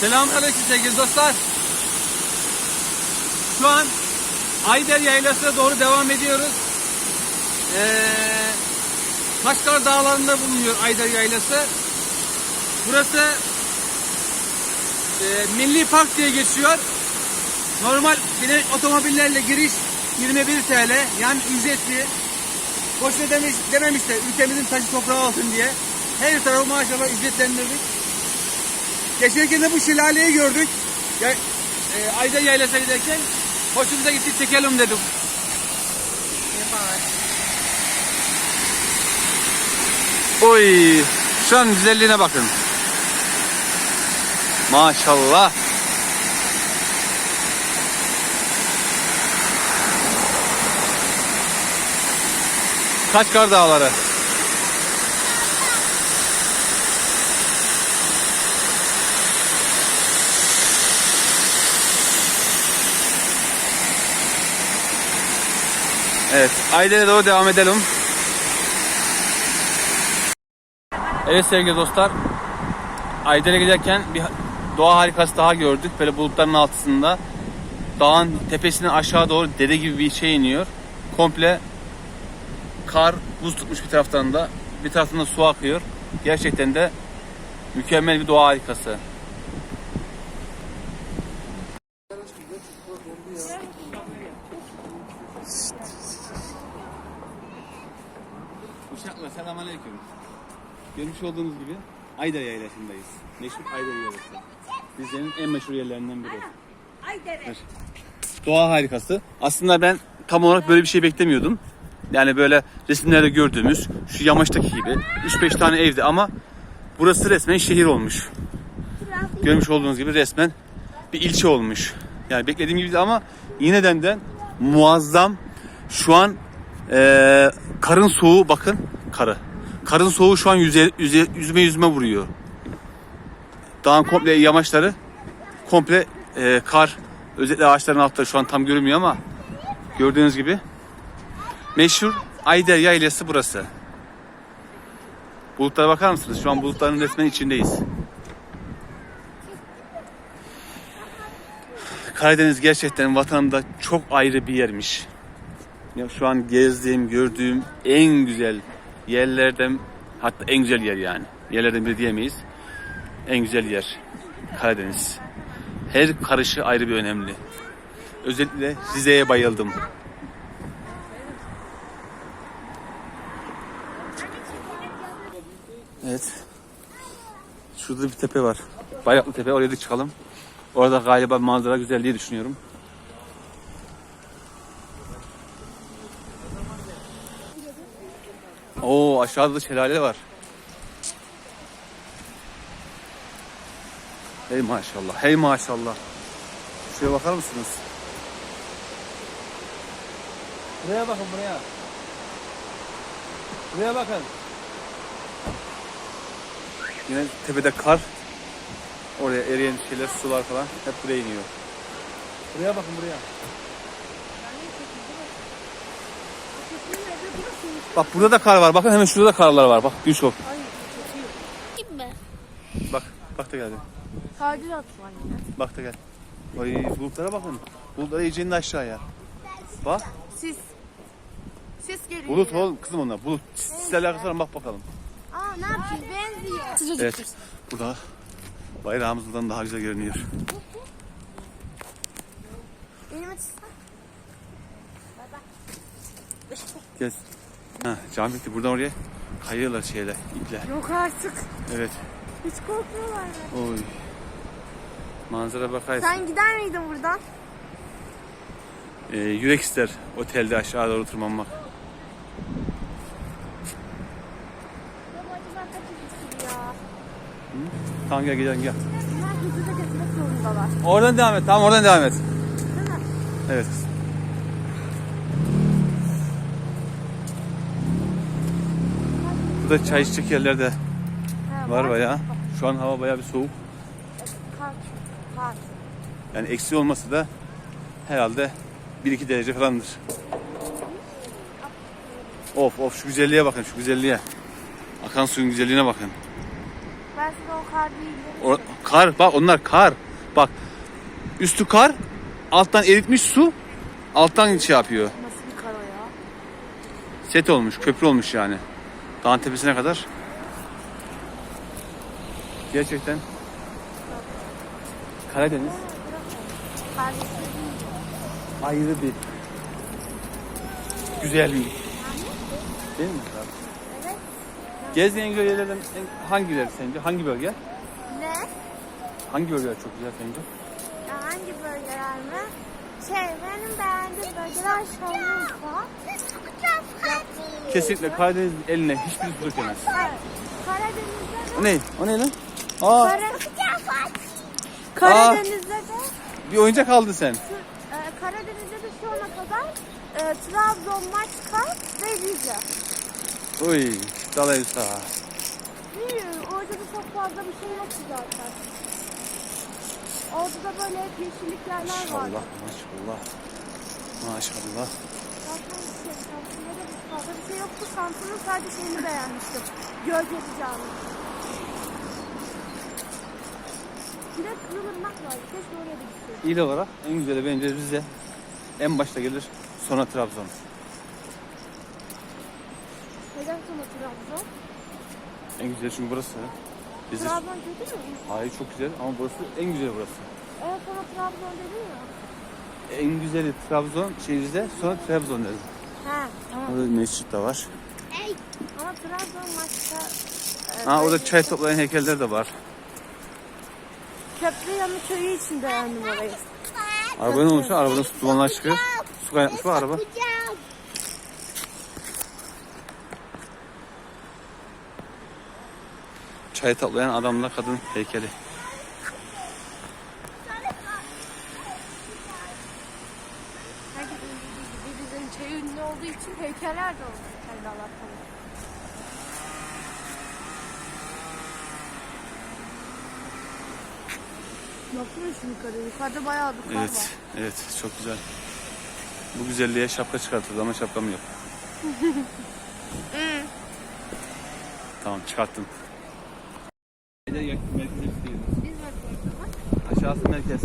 Selamünaleyküm sevgili dostlar. Şu an Ayder Yaylası'na doğru devam ediyoruz. Ee, Kaşgar Dağları'nda bulunuyor Ayder Yaylası. Burası e, Milli Park diye geçiyor. Normal binek otomobillerle giriş 21 TL yani ücretli. Boşuna demiş, dememişler ülkemizin taşı toprağı olsun diye. Her tarafı maşallah ücretlendirdik. Geçerken de bu şelaleyi gördük. Ya, e, Ayda Yaylası'na giderken hoşumuza gitti çekelim dedim. Oy, şu an güzelliğine bakın. Maşallah. Kaçkar Dağları. Evet, Ayder'e doğru devam edelim. Evet sevgili dostlar, Ayder'e giderken bir doğa harikası daha gördük. Böyle bulutların altında dağın tepesine aşağı doğru dere gibi bir şey iniyor. Komple kar, buz tutmuş bir taraftan da, bir taraftan da su akıyor. Gerçekten de mükemmel bir doğa harikası. Uşaklar selamünaleyküm. Görmüş olduğunuz gibi Ayder Yaylası'ndayız. Meşhur Ayder Yaylası. Rize'nin en meşhur yerlerinden biri. Aydere. Doğa harikası. Aslında ben tam olarak böyle bir şey beklemiyordum. Yani böyle resimlerde gördüğümüz şu yamaçtaki gibi 3-5 tane evdi ama burası resmen şehir olmuş. Görmüş olduğunuz gibi resmen bir ilçe olmuş. Yani beklediğim gibi ama yineden de muazzam şu an eee, karın soğuğu bakın karı. Karın soğuğu şu an yüze, yüze, yüzme yüzme vuruyor. Dağın komple yamaçları komple eee, kar özellikle ağaçların altları şu an tam görünmüyor ama gördüğünüz gibi meşhur Ayder Yaylası burası. Bulutlara bakar mısınız? Şu an bulutların resmen içindeyiz. Karadeniz gerçekten vatanımda çok ayrı bir yermiş. Ya şu an gezdiğim, gördüğüm en güzel yerlerden hatta en güzel yer yani. Yerlerden biri diyemeyiz. En güzel yer Karadeniz. Her karışı ayrı bir önemli. Özellikle Rize'ye bayıldım. Evet. Şurada bir tepe var. Bayraklı tepe oraya da çıkalım. Orada galiba manzara güzel diye düşünüyorum. Oo aşağıda da şelale var. Hey maşallah, hey maşallah. Şuraya bakar mısınız? Buraya bakın buraya. Buraya bakın. Yine tepede kar. Oraya eriyen şeyler, sular falan hep buraya iniyor. Buraya bakın buraya. Bak burada da kar var. Bakın hemen şurada da karlar var. Bak Gülşok. Kim mi? Bak. Bak da geldi. Tadilat var yine. Bak da gel. Ay bulutlara bakın. Bulutlara iyice indi aşağıya. Bak. Sis. Sis geliyor. Bulut oğlum kızım onlar. Bulut. Sizle alakası var mı? Bak bakalım. Aa ne yapayım benziyor. Sıcacık Evet. Burada bayrağımız buradan daha güzel görünüyor. Elime tutsa. Gel. Ha, cami bitti. Buradan oraya kayıyorlar şeyler, ipler. Yok artık. Evet. Hiç korkmuyorlar mı? Oy. Manzara bakarsın. Sen gider miydin buradan? Ee, yürek ister otelde aşağı doğru tırmanmak. Tamam gel gidelim gel. Zorundalar. Oradan devam et. Tamam oradan devam et. Değil mi? Evet. Burada çay içecek yerler de var bayağı. Şu an hava bayağı bir soğuk. Kar. Kar. Yani eksi olması da herhalde 1-2 derece falandır. Of of şu güzelliğe bakın şu güzelliğe. Akan suyun güzelliğine bakın. O kar değil. O, kar kar. Bak onlar kar. Bak üstü kar. Alttan eritmiş su. Alttan şey yapıyor. Nasıl bir kara ya? Set olmuş. Köprü olmuş yani. Dağın tepesine kadar. Gerçekten. Karadeniz ayrı bir güzelliği. Değil mi? Gezdiğin güzel yerlerden en- hangileri sence? Hangi bölge? Ne? Hangi bölgeler çok güzel sence? Ya hangi bölgeler mi? Şey benim beğendiğim bölgeler Şanlıurfa. Kesinlikle Karadeniz eline hiçbir su dökemez. Evet. Karadeniz'de de O ne? O ne lan? Aa, Kara... Karadeniz'de de bir oyuncak aldın sen. e, Karadeniz'de de şu ana kadar e, Trabzon, Maçka ve Rize. Oy, dalayı sağa. Bilmiyorum orada da çok fazla bir şey yoktu zaten. Orada da böyle hep yeşillik yerler Maşallah, vardı. maşallah. Maşallah. Zaten şey, Samsun'da da fazla bir şey yoktu. Samsun'un sadece şeyini beğenmiştim. Gölgeli Cami. Bir de Kızılırmak vardı. Keşke oraya da gitseydim. İl olarak en güzeli bence Rize. En başta gelir, sonra Trabzon. Trabzon? En güzeli çünkü burası. Rize. Trabzon kötü mü? Hayır çok güzel ama burası en güzeli burası. Evet sana Trabzon dedin ya. En güzeli Trabzon, Rize, sonra Trabzon dedim. He tamam. Orada mescit de var. Ama Trabzon maçta... e, Ha orada çay toplayan heykeller de var. Köprü yanı köyü için beğendim orayı. Araba ne olmuş? lan? Arabadan su dumanlar çıkıyor. Su kaynatmış bu araba. Çay toplayan adamla kadın heykeli. Herkesin dediği gibi bizim çay ünlü olduğu için heykeller de. Kendi Allah'tan. Baksana şu yukarı. Yukarıda bayağı bir kar var. Evet, evet çok güzel. Bu güzelliğe şapka çıkartırdı ama şapkam yok. tamam çıkarttım. Aşağısı merkez.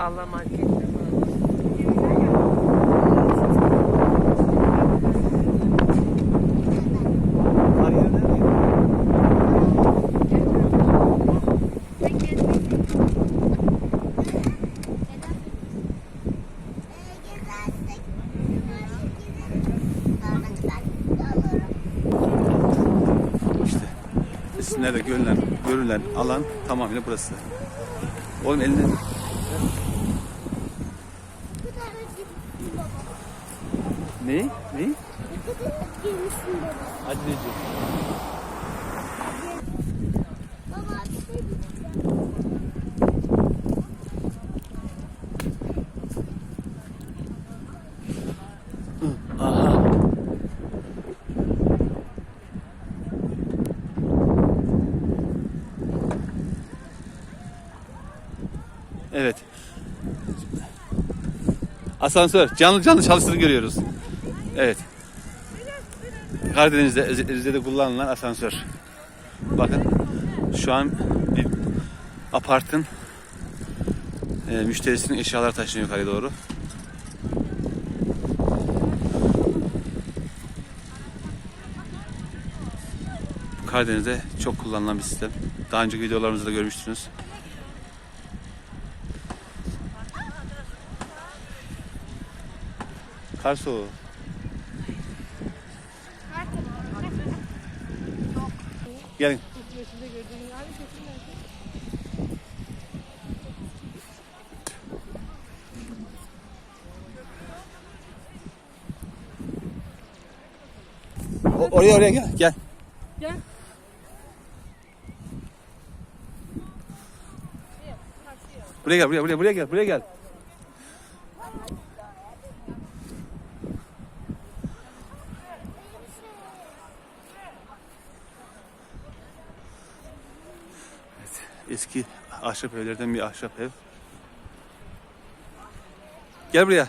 Allah markette resimlerde görülen, görülen alan tamamıyla burası. Oğlum elinde ne? Ne? Aha. Evet. Asansör canlı canlı çalıştığını görüyoruz. Evet. Karadeniz'de, Rize'de kullanılan asansör. Bakın şu an bir apartın e, müşterisinin eşyaları taşınıyor yukarıya doğru. Karadeniz'de çok kullanılan bir sistem. Daha önceki videolarımızda da görmüştünüz. Kar soğuğu. Gelin. O- oraya oraya gel. Gel. Gel. Buraya gel, buraya, buraya, buraya gel, buraya gel. Evet, eski ahşap evlerden bir ahşap ev. Gel buraya.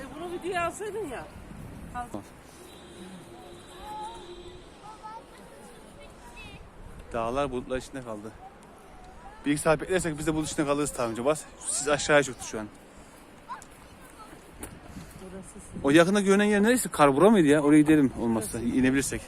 E bunu videoya alsaydın ya. Dağlar bulutlar içinde kaldı. Bir iki saat beklersek biz de bulut içinde kalırız tahmince bas. Siz aşağıya çıktı şu an. O yakında görünen yer neresi? Karbura mıydı ya? Oraya gidelim olmazsa inebilirsek.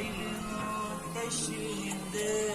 Ayrılık eşiğinde